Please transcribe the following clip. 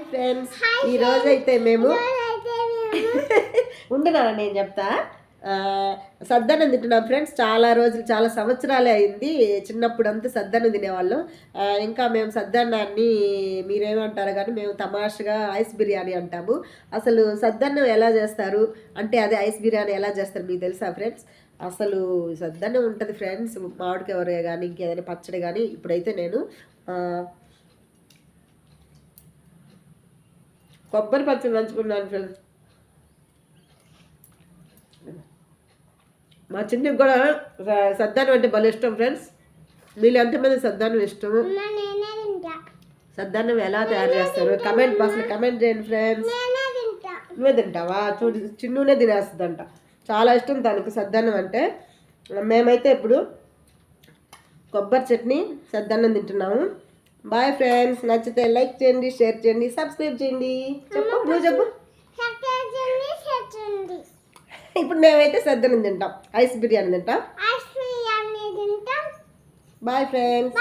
Friends ఈ రోజు అయితే మేము ఉండనా నేను చెప్తా. ఆ, సద్దన్నం తింటున్నాం ఫ్రెండ్స్. చాలా రోజులు చాలా సంవత్సరాలే అయింది. చిన్నప్పుడు అంతా సద్దన్నం తినేవాళ్ళం. ఇంకా మేము సద్దన్నాన్ని మీరేమంటారు కానీ మేము తమాషగా ఐస్ బిర్యానీ అంటాము. అసలు సద్దన్నం ఎలా చేస్తారు? అంటే అదే ఐస్ బిర్యానీ ఎలా చేస్తారు మీకు తెలుసా ఫ్రెండ్స్? అసలు సద్దన్నం ఉంటుంది ఫ్రెండ్స్. మామిడికాయ కానీ ఇంకేదైనా పచ్చడి కానీ ఇప్పుడైతే నేను కొబ్బరి పచ్చడి నంచుకున్నాను ఫ్రెండ్స్. మా చిన్నకి కూడా సద్దానం అంటే భలే ఇష్టం ఫ్రెండ్స్. వీళ్ళు ఎంతమంది సద్దానం ఇష్టము? సద్దానం ఎలా తయారు చేస్తారు? కమెంట్ బాక్స్లో కమెంట్ చేయండి ఫ్రెండ్స్. నువ్వే తింటావా? చూడు చిన్నునే తినేస్తుందంట. చాలా ఇష్టం తనకు సద్దన్నం అంటే. మేమైతే ఇప్పుడు కొబ్బరి చట్నీ సద్దన్నం తింటున్నాము. బాయ్ ఫ్రెండ్స్ నచ్చితే లైక్ చేయండి షేర్ చేయండి సబ్స్క్రైబ్ చేయండి. చెప్పు నువ్వు చెప్పు. ఇప్పుడు మేమైతే సద్దన్నం తింటాం. ఐస్ బిర్యానీ తింటాం. Bye friends.